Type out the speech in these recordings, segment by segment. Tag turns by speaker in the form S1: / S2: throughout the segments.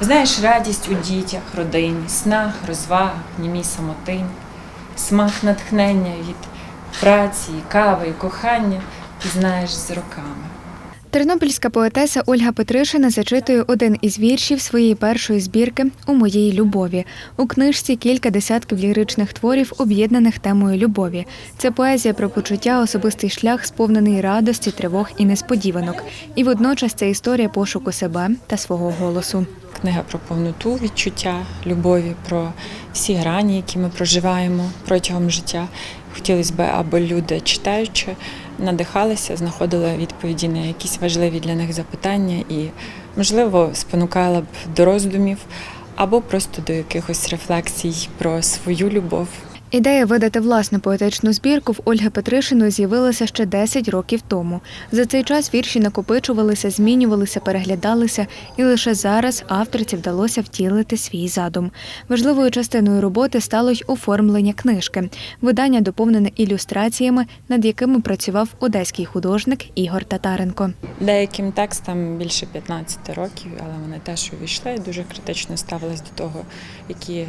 S1: Знаєш радість у дітях, родині, снах, розвагах, німій самотині, смак натхнення від праці, кави і кохання пізнаєш з роками.
S2: Тернопільська поетеса Ольга Петришина зачитує один із віршів своєї першої збірки У моїй любові. У книжці кілька десятків ліричних творів, об'єднаних темою любові. Це поезія про почуття, особистий шлях, сповнений радості, тривог і несподіванок. І водночас це історія пошуку себе та свого голосу.
S1: Книга про повноту відчуття любові, про всі грані, які ми проживаємо протягом життя. Хотілося б, аби люди, читаючи, надихалися, знаходили відповіді на якісь важливі для них запитання і, можливо, спонукала б до роздумів або просто до якихось рефлексій про свою любов.
S2: Ідея видати власну поетичну збірку в Ольги Петришиної з'явилася ще 10 років тому. За цей час вірші накопичувалися, змінювалися, переглядалися, і лише зараз авторці вдалося втілити свій задум. Важливою частиною роботи стало й оформлення книжки. Видання доповнене ілюстраціями, над якими працював одеський художник Ігор Татаренко.
S1: Деяким текстам більше 15 років, але вони теж увійшли. Дуже критично ставились до того, які е,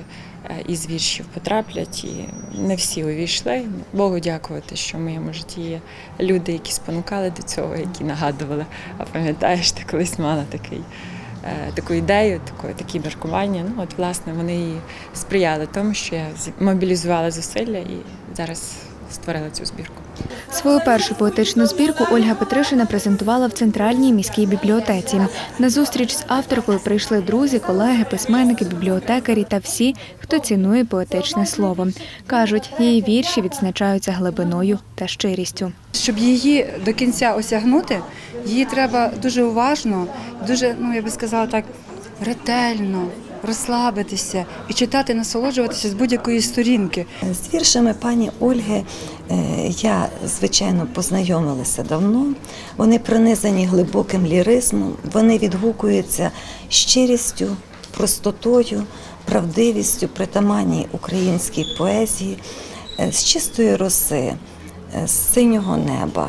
S1: із віршів потраплять. І не всі увійшли. Богу дякувати, що в моєму житті є люди, які спонукали до цього, які нагадували. А пам'ятаєш, ти колись мала такий. е, Таку ідею, таку, такі міркування. Ну от власне вони і сприяли тому, що я мобілізувала зусилля і зараз створила цю збірку.
S2: Свою першу поетичну збірку Ольга Петришина презентувала в центральній міській бібліотеці. На зустріч з авторкою прийшли друзі, колеги, письменники, бібліотекарі та всі, хто цінує поетичне слово. кажуть, її вірші відзначаються глибиною та щирістю.
S3: Щоб її до кінця осягнути, її треба дуже уважно, дуже, ну я би сказала так, ретельно розслабитися і читати, насолоджуватися з будь-якої сторінки.
S4: З віршами пані Ольги е, я, звичайно, познайомилася давно. Вони пронизані глибоким ліризмом, вони відгукуються щирістю, простотою, правдивістю, притаманній українській поезії, е, з чистої роси, е, з синього неба,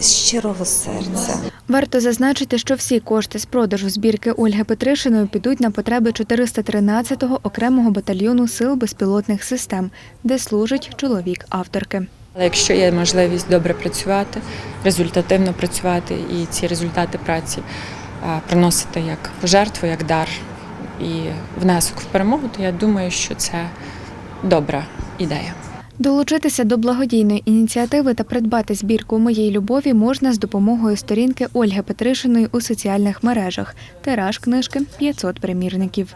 S4: з щирого серця.
S2: Варто зазначити, що всі кошти з продажу збірки Ольги Петришиної підуть на потреби 413-го окремого батальйону сил безпілотних систем, де служить чоловік авторки.
S1: Але якщо є можливість добре працювати, результативно працювати і ці результати праці приносити як пожертву, як дар і внесок в перемогу, то я думаю, що це добра ідея.
S2: Долучитися до благодійної ініціативи та придбати збірку моєї любові можна з допомогою сторінки Ольги Петришиної у соціальних мережах. Тираж книжки 500 примірників.